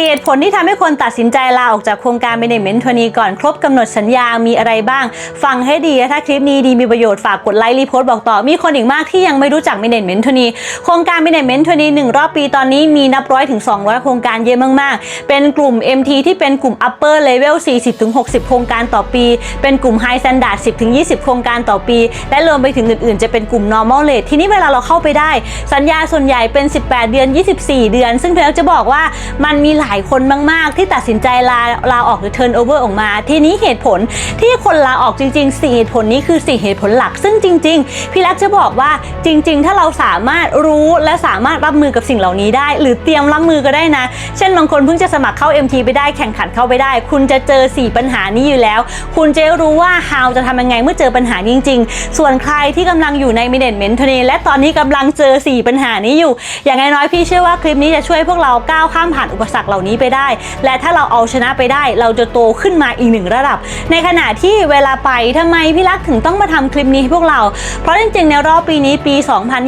เหตุผลที่ทำให้คนตัดสินใจลาออกจากโครงการ Management ทัวรีก่อนครบกำหนดสัญญา มีอะไรบ้าง ฟังให้ดี ถ้าคลิปนี้ดีมีประโยชน์ฝากกดไลค์รีโพสต์บอกต่อ มีคนอีกมากที่ยังไม่รู้จัก Management ทัวรีโครงการ Management ทัวรีหนึ่งรอบปีตอนนี้มีนับร้อยถึง 200 โครงการเยอะมาก ๆ เป็นกลุ่ม MT ที่เป็นกลุ่ม Upper Level 40-60 โครงการต่อปี เป็นกลุ่ม High Standard 10-20 โครงการต่อปี และรวมไปถึงอื่น ๆ จะเป็นกลุ่ม Normal Rate ทีนี้เวลาเราเข้าไปได้ สัญญาส่วนใหญ่เป็น 18 เดือน 24 เดือน ซึ่งเพลจะบอกว่ามันมีหลายายคนมาก ๆ ที่ตัดสินใจลาลาออกหรือ turn over ออกมา ทีนี้เหตุผลที่คนลาออกจริง ๆ 4 เหตุผลนี้คือ 4 เหตุผลหลัก ซึ่งจริง ๆ พี่รักจะบอกว่าจริง ๆ ถ้าเราสามารถรู้และสามารถรับมือกับสิ่งเหล่านี้ได้ หรือเตรียมรับมือก็ได้นะ เช่นบางคนเพิ่งจะสมัครเข้า MT ไปได้แข่งขันเข้าไปได้ คุณจะเจอ 4 ปัญหานี้อยู่แล้ว คุณจะรู้ว่า how จะทำยังไงเมื่อเจอปัญหาจริง ๆ ส่วนใครที่กำลังอยู่ใน management ทเลและตอนนี้กำลังเจอ 4 ปัญหานี้อยู่ อย่างน้อยๆพี่เชื่อว่าคลิปนี้จะช่วยพวกเราก้าวข้ามผ่านอุปสรรคเหล่านี้ไปได้ และถ้าเราเอาชนะไปได้ เราจะโตขึ้นมาอีกหนึ่งระดับ ในขณะที่เวลาไปทำไมพี่รักถึงต้องมาทำคลิปนี้ให้พวกเรา เพราะจริงๆในรอบปีนี้ปี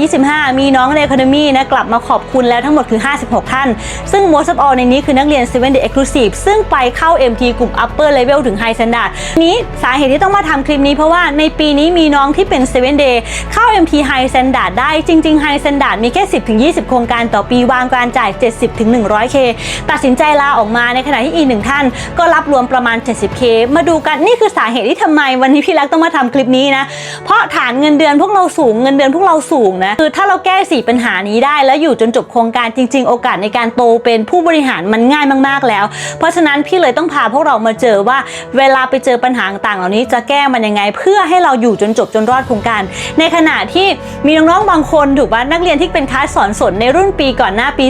2025 มีน้องใน Academy นะกลับมาขอบคุณแล้วทั้งหมดคือ 56 ท่าน ซึ่ง most of all ในนี้คือนักเรียน 7 day exclusive ซึ่งไปเข้า MT กลุ่ม upper level ถึง high standard นี้สาเหตุที่ต้องมาทำคลิปนี้เพราะว่าในปีนี้มีน้องที่เป็น 7 day เข้า MT high standard ได้จริง ๆ high standard มีแค่ 10-20 โครงการต่อปีวางการจ่าย 70-100k ตัดสินใจลาออกมาในขณะที่อีกหนึ่งท่าน ก็รับรวมประมาณ 70k มาดูกันนี่คือสาเหตุที่ทำไมวันนี้พี่รักต้องมาทำคลิปนี้นะเพราะฐานเงินเดือนพวกเราสูงเงินเดือนพวกเราสูงนะคือถ้าเราแก้4ปัญหานี้ได้ แล้วอยู่จนจบโครงการจริง ๆ โอกาสในการโตเป็นผู้บริหารมันง่ายมากๆแล้ว เพราะฉะนั้นพี่เลยต้องพาพวกเรามาเจอว่า เวลาไปเจอปัญหาต่างๆเหล่านี้จะแก้มันยังไง เพื่อให้เราอยู่จนจบจนรอดโครงการ ในขณะที่มีน้องๆบางคนถูกป่ะนักเรียนที่เป็นคลาสสอนสนในรุ่นปีก่อนหน้าปี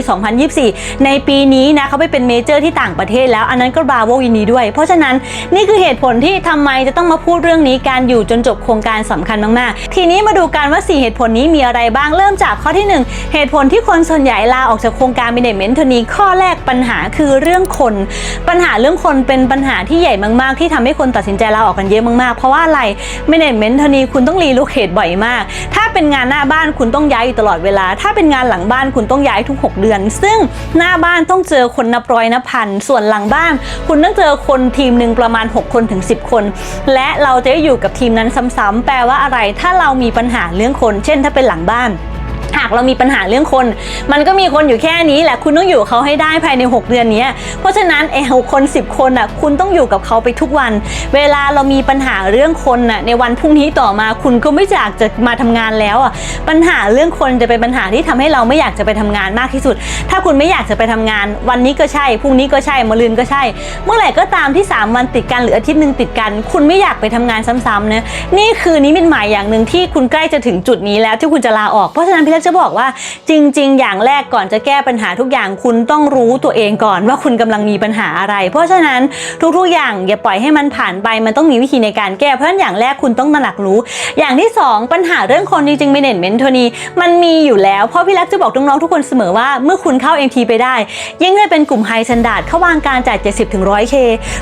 2024 ในปีนี้นะเขาไปเป็นเมเจอร์ที่ต่างประเทศแล้วอันนั้นก็บราโวยินดีด้วย เพราะฉะนั้นนี่คือเหตุผลที่ทำไมจะต้องมาพูดเรื่องนี้การอยู่จนจบโครงการสำคัญมากๆ ทีนี้มาดูกันว่า 4 เหตุผลนี้มีอะไรบ้างเริ่มจากข้อที่ 1 เหตุผลที่คนส่วนใหญ่ลาออกจากโครงการ Management ทนีข้อแรกปัญหาคือเรื่องคน ปัญหาเรื่องคนเป็นปัญหาที่ใหญ่มากๆ ที่ทำให้คนตัดสินใจลาออกกันเยอะมากๆ เพราะว่าอะไร Management ทนีคุณต้องรีลูเคทบ่อยมาก ถ้าเป็นงานหน้าบ้านคุณต้องย้ายอยู่ตลอดเวลา ถ้าเป็นงานหลังบ้านคุณต้องย้ายทุก 6 เดือน ซึ่งหน้าบ้านต้องเจอคนนับร้อยนับพัน ส่วนหลังบ้าน คุณต้องเจอคนทีมหนึ่งประมาณ 6 คนถึง 10 คน และเราจะอยู่กับทีมนั้นซ้ำๆแปลว่าอะไรถ้าเรามีปัญหาเรื่องคน เช่นถ้าเป็นหลังบ้าน หากเรามีปัญหาเรื่องคน มันก็มีคนอยู่แค่นี้แหละคุณต้องอยู่เขาให้ได้ภายใน 6 เดือนนี้ เพราะฉะนั้นไอ้หกคน 10 คนอะคุณต้องอยู่กับเขาไปทุกวัน เวลาเรามีปัญหาเรื่องคนอะในวันพรุ่งนี้ต่อมาคุณก็ไม่อยากจะมาทำงานแล้วอะปัญหาเรื่องคนจะเป็นปัญหาที่ทำให้เราไม่อยากจะไปทำงานมากที่สุด ถ้าคุณไม่อยากจะไปทำงาน วันนี้ก็ใช่พรุ่งนี้ก็ใช่มะรืนก็ใช่ เมื่อไหร่ก็ตามที่ 3 วันติดกันหรืออาทิตย์หนึ่งติดกัน คุณไม่อยากไปทำงานซ้ำๆนะนี่คือนิมิตหมายอย่างหนึ่งที่คุณใกล้จะถึงจุดนี้แล้วที่คุณจะลาออกเพราะฉะนั้นพี่เล็จะบอกว่าจริง ๆ อย่างแรกก่อนจะแก้ปัญหาทุกอย่างคุณต้องรู้ตัวเองก่อนว่าคุณกำลังมีปัญหาอะไร เพราะฉะนั้นทุกๆอย่างอย่าปล่อยให้มันผ่านไปมันต้องมีวิธีในการแก้เพราะฉะนั้นอย่างแรกคุณต้องตระหนักรู้ อย่างที่ 2 ปัญหาเรื่องคนจริงๆ management โทนี้มันมีอยู่แล้วเพราะพี่เล็กจะบอกน้องๆทุกคนเสมอว่าเมื่อคุณเข้า MT ไปได้ ยิ่งได้เป็นกลุ่ม high standard เขาวางการจ่าย 70ถึง 100k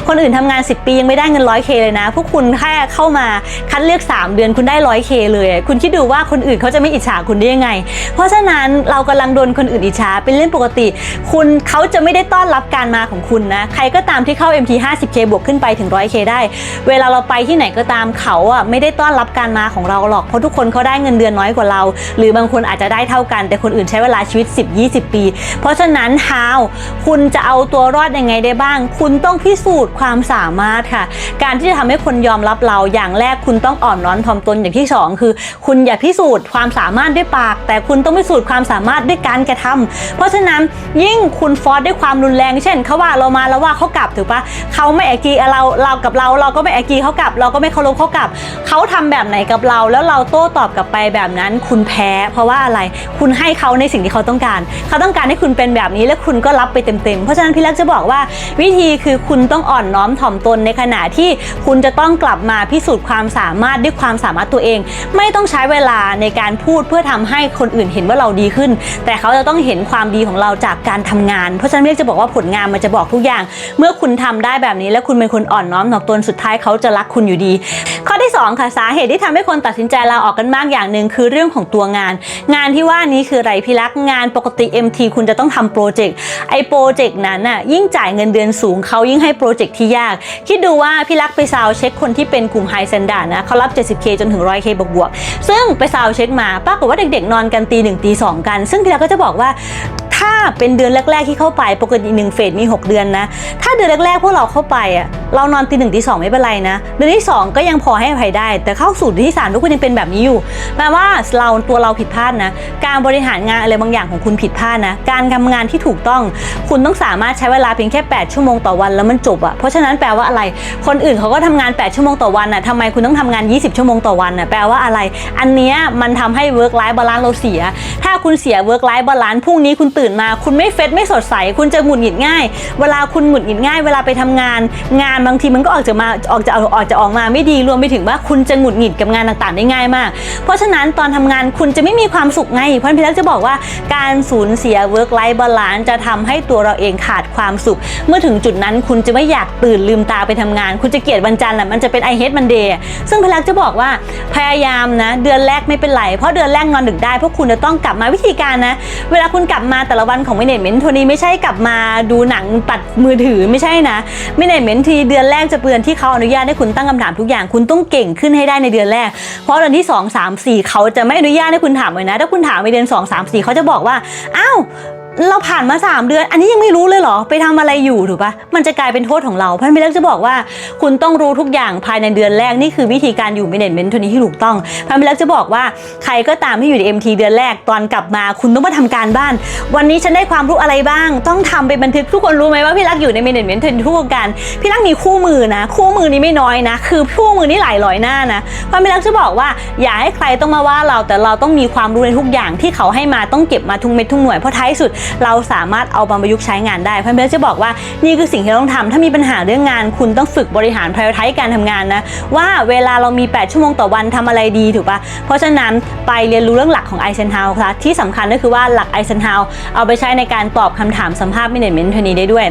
คนอื่นทำงาน 10 ปียังไม่ได้เงิน 100k เลยนะ พวกคุณแค่เข้ามาคัดเลือก 3 เดือนคุณได้ 100k เลย คุณคิดดูว่าคนอื่นเขาจะไม่อิจฉาคุณได้ยังไงเพราะฉะนั้นเรากำลังโดนคนอื่นอิจฉาเป็นเรื่องปกติ คุณเขาจะไม่ได้ต้อนรับการมาของคุณนะ ใครก็ตามที่เข้า MT 50k บวกขึ้นไปถึง 100k ได้ เวลาเราไปที่ไหนก็ตามเขาอะไม่ได้ต้อนรับการมาของเราหรอก เพราะทุกคนเขาได้เงินเดือนน้อยกว่าเรา หรือบางคนอาจจะได้เท่ากัน แต่คนอื่นใช้เวลาชีวิต 10-20 ปี เพราะฉะนั้น how คุณจะเอาตัวรอดยังไงได้บ้าง คุณต้องพิสูจน์ความสามารถค่ะ การที่จะทำให้คนยอมรับเราอย่างแรกคุณต้องอ่อนน้อมถ่อมตนอย่างที่สองคือ คุณอย่าพิสูจน์ความสามารถด้วยปากแต่คุณต้องพิสูจน์ความสามารถด้วยการกระทำเพราะฉะนั้นยิ่งคุณฟอสด้วยความรุนแรง เช่นเขาว่าเรามาแล้วว่าเขากลับถูกปะเขาไม่แอกีเราเรากับเรา เราก็ไม่แอกีเขากลับ เราก็ไม่เคารพเขากลับเขาทำแบบไหนกับเรา แล้วเราโต้ตอบกลับไปแบบนั้น คุณแพ้ เพราะว่าอะไรคุณให้เขาในสิ่งที่เขาต้องการ เขาต้องการให้คุณเป็นแบบนี้และคุณก็รับไปเต็มๆ เพราะฉะนั้นพี่เล็กจะบอกว่า วิธีคือคุณต้องอ่อนน้อมถ่อมตนในขณะที่คุณจะต้องกลับมาพิสูจน์ความสามารถด้วยความสามารถตัวเอง ไม่ต้องใช้เวลาในการพูดเพื่อทำให้คนอื่นเห็นว่าเราดีขึ้น แต่เขาจะต้องเห็นความดีของเราจากการทำงาน เพราะฉะนั้นพี่เล็กจะบอกว่าผลงานมันจะบอกทุกอย่าง เมื่อคุณทำได้แบบนี้แล้วคุณเป็นคนอ่อนน้อมถ่อมตนสุดท้ายเขาจะรักคุณอยู่ดี ข้อที่ 2 ค่ะสาเหตุที่ทำให้คนตัดสินใจลาออกกันมากอย่างหนึ่งคือเรื่องของตัวงาน งานที่ว่านี้คืออะไรพี่รักงานปกติ MT คุณจะต้องทำโปรเจกต์ไอโปรเจกต์นั้นน่ะยิ่งจ่ายเงินเดือนสูงเขายิ่งให้โปรเจกต์ที่ยาก คิดดูว่าพี่รักไปซาวเช็คคนที่เป็นกลุ่มไฮเซนดานะเขารับ 70k จนถึง 100k บวกบวกๆซึ่งไปซาวเช็คมาปรากฏว่าเด็กๆนอนกันตีหนึ่งตีสองกัน ซึ่งพี่รักก็จะบอกว่า ถ้าเป็นเดือนแรก ๆที่เข้าไปปกติหนึ่งเฟสมี 6 เดือนนะ ถ้าเดือนแรกๆพวกเราเข้าไปอะเรานอนตีหนึ่งตีสองไม่เป็นไรนะ เดือนที่ 2 ก็ยังพอให้อภัยได้ แต่เข้าสู่เดือนที่ 3 ทุกคนยังเป็นแบบนี้อยู่แปลว่าเราตัวเราผิดพลาดนะ การบริหารงานอะไรบางอย่างของคุณผิดพลาดนะ การทำงานที่ถูกต้อง คุณต้องสามารถใช้เวลาเพียงแค่ 8 ชั่วโมงต่อวันแล้วมันจบอะเพราะฉะนั้นแปลว่าอะไร คนอื่นเขาก็ทำงาน 8 ชั่วโมงต่อวันน่ะทำไมคุณต้องทำงาน 20 ชั่วโมงต่อวันน่ะแปลว่าอะไร อันเนี้ยมันทำให้ work life balance เราเสีย ถ้าคุณเสีย work life balance พรุ่งนี้คุณตื่นมา คุณไม่เฟซไม่สดใส คุณจะหงุดหงิดง่าย เวลาคุณหงุดหงิดง่าย เวลาไปทำงาน งานบางทีมันก็ออกจะมาออกจะออกจะออกมาไม่ดีรวมไปถึงว่าคุณจะหงุดหงิดกับงานต่างๆได้ง่ายมาก เพราะฉะนั้นตอนทำงานคุณจะไม่มีความสุขไงเพราะพี่ลักษณ์จะบอกว่าการสูญเสีย work life balance จะทำให้ตัวเราเองขาดความสุข เมื่อถึงจุดนั้นคุณจะไม่อยากตื่นลืมตาไปทำงาน คุณจะเกลียดวันจันทร์แหละมันจะเป็น I hate Monday อะซึ่งพี่ลักษณ์จะบอกว่าพยายามนะ เดือนแรกไม่เป็นไรเพราะเดือนแรกนอนดึกได้เพราะคุณจะต้องกลับมาวิธีการนะ เวลาคุณกลับมาแต่ละวันของไมเน็ตเมนต์ทนี้ไม่ใช่กลับมาดูหนังปัดมือถือไม่ใช่นะมิเนตเมนทีเดือนแรกจะเปือนที่เขาอนุญาตให้คุณตั้งคำถามทุกอย่างคุณต้องเก่งขึ้นให้ได้ในเดือนแรก เพราะเดือนที่ 2 3 4 เขาจะไม่อนุญาตให้คุณถามเลยนะ ถ้าคุณถามในเดือน 2 3 4 เขาจะบอกว่าอ้าว เราผ่านมา 3 เดือน อันนี้ยังไม่รู้เลยเหรอ ไปทำอะไรอยู่ถูกปะมันจะกลายเป็นโทษของเราเพราะพี่เล็กจะบอกว่า คุณต้องรู้ทุกอย่างภายในเดือนแรกนี่คือวิธีการอยู่ management ตัวนี้ที่ถูกต้องเพราะพี่เล็กจะบอกว่าใครก็ตามที่อยู่ใน MT เดือนแรกตอนกลับมา คุณต้องมาทำการบ้าน วันนี้ฉันได้ความรู้อะไรบ้าง ต้องทำไปบันทึกทุกคนรู้ไหมว่าพี่รักอยู่ใน management ทุกวงการพี่รักมีคู่มือนะ คู่มือนี้ไม่น้อยนะ คือคู่มือนี่หลายร้อยหน้านะเพราะพี่รักจะบอกว่าอย่าให้ใครต้องมาว่าเราแต่เราต้องมีความรู้ในทุกอย่างที่เขาให้มาต้องเก็บมาทุกเม็ดทุกหน่วยเพราะท้ายสุดเราสามารถเอามาประยุกต์ใช้งานได้เพราะฉะนั้นจะบอกว่านี่คือสิ่งที่ต้องทำถ้ามีปัญหาเรื่องงาน คุณต้องฝึกบริหารพ r i o r i z e การทำงานนะว่าเวลาเรามี 8 ชั่วโมงต่อวันทำอะไรดีถูกปะเพราะฉะนั้นไปเรียนรู้เรื่องหลักของไอเซนฮาวค่ะที่สำคัญก็คือว่าหลักไอเซนฮาวเอาไปใช้ในการตอบคำถามสัมภาษณ์มิเนจเมนต์เทนีได้ด้วย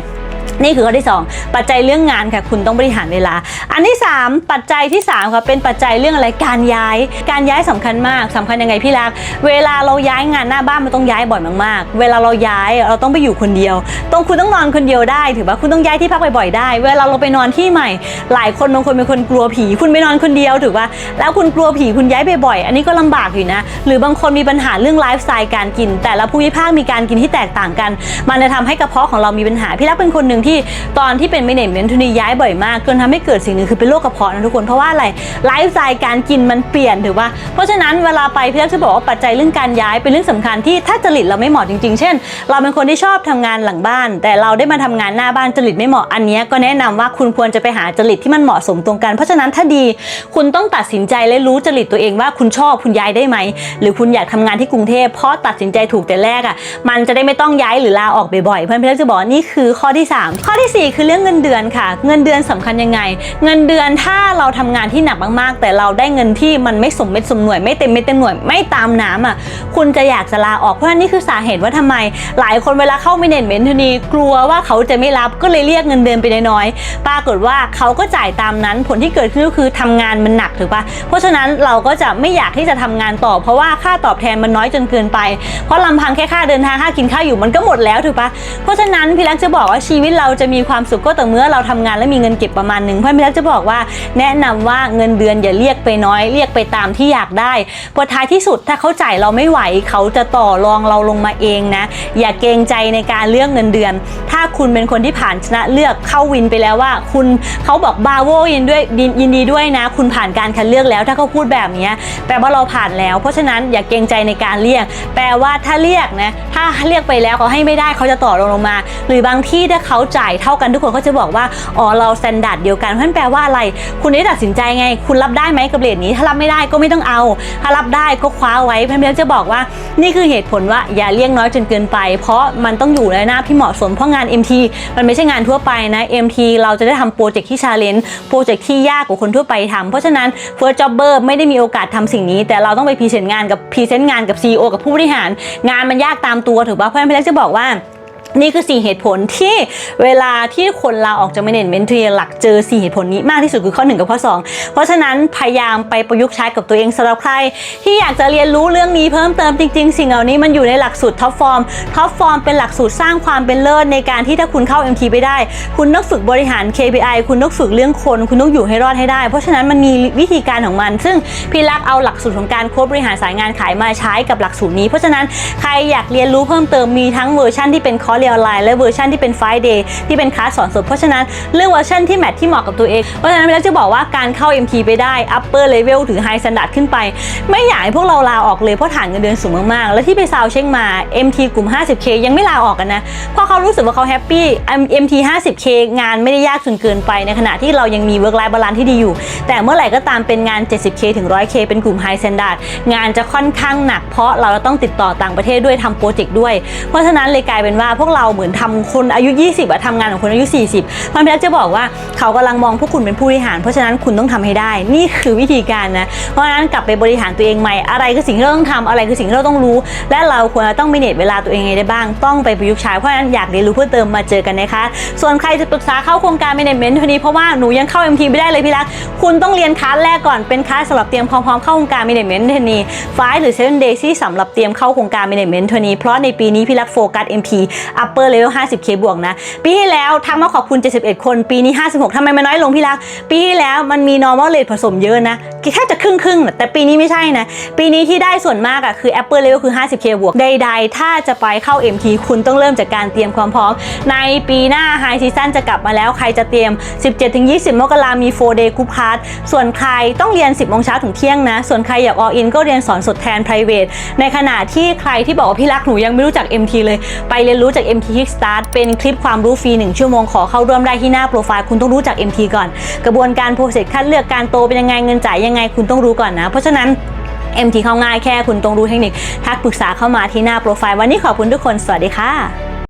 นี่คือข้อที่ 2 ปัจจัยเรื่องงานค่ะ คุณต้องบริหารเวลา อันที่ 3 ปัจจัยที่3ค่ะเป็นปัจจัยเรื่องอะไรการย้าย การย้ายสำคัญมากสำคัญยังไงพี่รัก เวลาเราย้ายงานหน้าบ้านมันต้องย้ายบ่อยมากๆ เวลาเราย้ายเราต้องไปอยู่คนเดียว ต้องคุณต้องนอนคนเดียวได้ ถือว่าคุณต้องย้ายที่พักบ่อยๆได้ เวลาเราไปนอนที่ใหม่ หลายคนบางคนเป็นคนกลัวผี คุณไปนอนคนเดียวถือว่า แล้วคุณกลัวผีคุณย้ายบ่อยๆอันนี้ก็ลำบากอยู่นะ หรือบางคนมีปัญหาเรื่องไลฟ์สไตล์การกิน แต่ละภูมิภาคมีการกินที่แตกต่างกัน มันจะทำให้กระเพาะของเรามีปัญหาพี่รักเป็นคนหนึ่งที่ตอนที่เป็นเมเนจเมนต์ทุนีย้ายบ่อยมากจนทำให้เกิดสิ่งหนึ่งคือเป็นโรคกระเพาะนะทุกคนเพราะว่าอะไรไลฟ์สไตล์การกินมันเปลี่ยนถือว่า เพราะฉะนั้นเวลาไปพี่รักจะบอกว่าปัจจัยเรื่องการย้ายเป็นเรื่องสำคัญที่ถ้าจริตเราไม่เหมาะจริงๆ เช่น เราเป็นคนที่ชอบทำงานหลังบ้าน แต่เราได้มาทำงานหน้าบ้านจริตไม่เหมาะอันนี้ก็แนะนำว่าคุณควรจะไปหาจริตที่มันเหมาะสมตรงกัน เพราะฉะนั้นถ้าดีคุณต้องตัดสินใจและรู้จริตตัวเองว่าคุณชอบคุณย้ายได้ไหม หรือคุณอยากทำงานที่กรุงเทพเพราะตัดสินใจถูกแต่แรกอะมันจะได้ไม่ต้องย้ายหรือลาออกบ่อยๆเพื่อนพี่รักจะบอกนี่คือข้อที่3ข้อทีสี่ 4 คือเรื่องเงินเดือนค่ะ เงินเดือนสำคัญยังไง เงินเดือนถ้าเราทำงานที่หนักมากๆ แต่เราได้เงินที่มันไม่สมเม็ดสมหน่วยไม่เต็มเม็ดเต็มหน่วยไม่ตามน้ำอะคุณจะอยากจะลาออกเพราะฉะนั้นนี่คือสาเหตุว่าทำไม หลายคนเวลาเข้าไม่เน้นเมนทนีกลัวว่าเขาจะไม่รับก็เลยเรียกเงินเดือนไปน้อยๆปรากฏว่าเขาก็จ่ายตามนั้นผลที่เกิดขึ้นก็คือทำงานมันหนักถูกปะเพราะฉะนั้นเราก็จะไม่อยากที่จะทำงานต่อ เพราะว่าค่าตอบแทนมันน้อยจนเกินไปเพราะลำพังแค่ค่าเดินทางค่ากินข้าวอยู่มันก็หมดแล้วถูกปะเพราะฉะนั้นพี่รักจะบอกว่าชีวิตเราจะมีความสุขก็ต่อเมื่อเราทำงานและมีเงินเก็บประมาณหนึ่งเพราะพี่รักจะบอกว่า แนะนำว่าเงินเดือนอย่าเรียกไปน้อยเรียกไปตามที่อยากได้พราะท้ายที่สุดถ้าเขาจ่ายเราไม่ไหวเขาจะต่อรองเราลงมาเองนะ อย่าเกรงใจในการเลือกเงินเดือน ถ้าคุณเป็นคนที่ผ่านชนะเลือกเข้าวินไปแล้วว่า คุณเขาบอกบาโวยินด้วยยินยินดีด้วยนะ คุณผ่านการคัดเลือกแล้ว ถ้าเขาพูดแบบนี้แปลว่าเราผ่านแล้ว เพราะฉะนั้นอย่าเกรงใจในการเรียก แปลว่าถ้าเรียกนะถ้าเรียกไปแล้วเขาให้ไม่ได้เขาจะต่อรองลงมา หรือบางที่ถ้าเขาาจ่ายเท่ากันทุกคนก็จะบอกว่าอ๋อเราสแตนดาร์ดเดียวกันเพราะนั้นแปลว่าอะไร คุณได้ตัดสินใจไง คุณรับได้ไหมกับเรทนี้ ถ้ารับไม่ได้ก็ไม่ต้องเอา ถ้ารับได้ก็คว้าไว้เพื่อนๆจะบอกว่า นี่คือเหตุผลว่าอย่าเรียกน้อยจนเกินไป เพราะมันต้องอยู่ในหน้าที่เหมาะสมเพราะงาน MT มันไม่ใช่งานทั่วไปนะ MT เราจะได้ทำโปรเจกต์ที่ชาเลนจ์โปรเจกต์ที่ยากกว่าคนทั่วไปทำเพราะฉะนั้น First Jobber ไม่ได้มีโอกาสทำสิ่งนี้ แต่เราต้องไปพรีเซนต์งานกับพรีเซนต์งานกับ CEO กับผู้บริหาร งานมันยากตามตัวถูกป่ะเพราะฉะนั้นพี่เล็กจะบอกว่า นี่คือ 4 เหตุผลที่เวลาที่คนลาออกจาก management เทรหลักเจอ 4 เหตุผลนี้มากที่สุดคือข้อ 1 กับข้อ 2 เพราะฉะนั้นพยายามไปประยุกต์ใช้กับตัวเองสำหรับใคร ที่อยากจะเรียนรู้เรื่องนี้เพิ่มเติมจริง ๆ สิ่งเหล่านี้มันอยู่ในหลักสูตรท็อปฟอร์มท็อปฟอร์มเป็นหลักสูตรสร้างความเป็นเลิศในการที่ถ้าคุณเข้า MT ไปได้ คุณต้องฝึกบริหาร KPI คุณต้องฝึกเรื่องคน คุณต้องอยู่ให้รอดให้ได้ เพราะฉะนั้นมันมีวิธีการของมัน ซึ่งพี่รักเอาหลักสูตรของการโค้ชบริหารสายงานขายมาใช้กับหลักสูตรนี้ เพราะฉะนั้นใครอยากเรียนรู้เพิ่มเติมมีทั้งเวอร์ชันที่เป็นคอร์สเรียลไลน์และเวอร์ชันที่เป็นไฟเดย์ที่เป็นคลาสสอนสดเพราะฉะนั้นเลือกเวอร์ชันที่แมทที่เหมาะกับตัวเอง เพราะฉะนั้นพี่รักจะบอกว่าการเข้า MT ไปได้ upper level ถึง high standard ขึ้นไป ไม่อยากให้พวกเราลาออกเลยเพราะฐานเงินเดือนสูงมากๆ แล้วที่ไปซาวเช็คมา MT กลุ่ม 50K ยังไม่ลาออกกันนะเพราะเขารู้สึกว่าเขาแฮปปี้ MT 50K งานไม่ได้ยากจนเกินไปในขณะที่เรายังมี work life balance ที่ดีอยู่ แต่เมื่อไหร่ก็ตามเป็นงาน 70K ถึง 100K เป็นกลุ่ม high standard งานจะค่อนข้างหนักเพราะเราต้องติดต่อต่างประเทศด้วยทำโปรเจกต์ด้วย เพราะฉะนั้นเลยกลายเป็นว่าพวกเราเหมือนทำคนอายุ 20อะทำงานของคนอายุ 40พันเพชรจะบอกว่าเขากำลังมองพวกคุณเป็นผู้บริหาร เพราะฉะนั้นคุณต้องทำให้ได้ นี่คือวิธีการนะ เพราะฉะนั้นกลับไปบริหารตัวเองใหม่ อะไรคือสิ่งที่เราต้องทำอะไรคือสิ่งที่เราต้องรู้ และเราควรจะต้องมีเนตเวลาตัวเองยังไงได้บ้าง ต้องไปประยุกต์ใช้ เพราะฉะนั้นอยากเรียนรู้เพิ่มเติมมาเจอกันนะคะ ส่วนใครจะปรึกษาเข้าโครงการ management ทีนี้เพราะว่าหนูยังเข้า MT ไม่ได้เลยพี่รัก คุณต้องเรียนคลาสแรกก่อนเป็นคลาสสำหรับเตรียมพร้อมเข้าโครงการ management ทีนี้5หรือ7 days ที่สำหรับเตรียมเข้าโครงการ management ทีนี้เพราะในปีนี้พี่รักโฟกัส MP upper level 50k บวกนะ ปีที่แล้วทักมาขอบคุณ 71 คน ปีนี้ 56ทำไมมันน้อยลงพี่รัก ปีที่แล้วมันมี normal rate ผสมเยอะนะแค่จะครึ่งครึ่งๆแต่ปีนี้ไม่ใช่นะ ปีนี้ที่ได้ส่วนมากอะคือ upper level คือ 50k บวกใดๆ ถ้าจะไปเข้า MT คุณต้องเริ่มจากการเตรียมความพร้อม ในปีหน้า high season จะกลับมาแล้วใครจะเตรียม 17-20 มกรามี 4 day group class ส่วนใครต้องเรียน 10โมงเช้าถึงเที่ยงนะ ส่วนใครอยาก all in ก็เรียนสอนสดแทน private ในขณะที่ใครที่บอกว่าพี่รักหนูยังไม่รู้จัก MT เลยไปเรียนรู้จาก MT Kickstart เป็นคลิปความรู้ฟรี 1 ชั่วโมงขอเข้าร่วมได้ที่หน้าโปรไฟล์คุณต้องรู้จัก MT ก่อน กระบวนการโปรเซสคัดเลือกการโตเป็นยังไงเงินจ่ายยังไงคุณต้องรู้ก่อนนะ เพราะฉะนั้น MT เข้าง่ายแค่คุณต้องรู้เทคนิค ทักปรึกษาเข้ามาที่หน้าโปรไฟล์ วันนี้ขอบคุณทุกคน สวัสดีค่ะ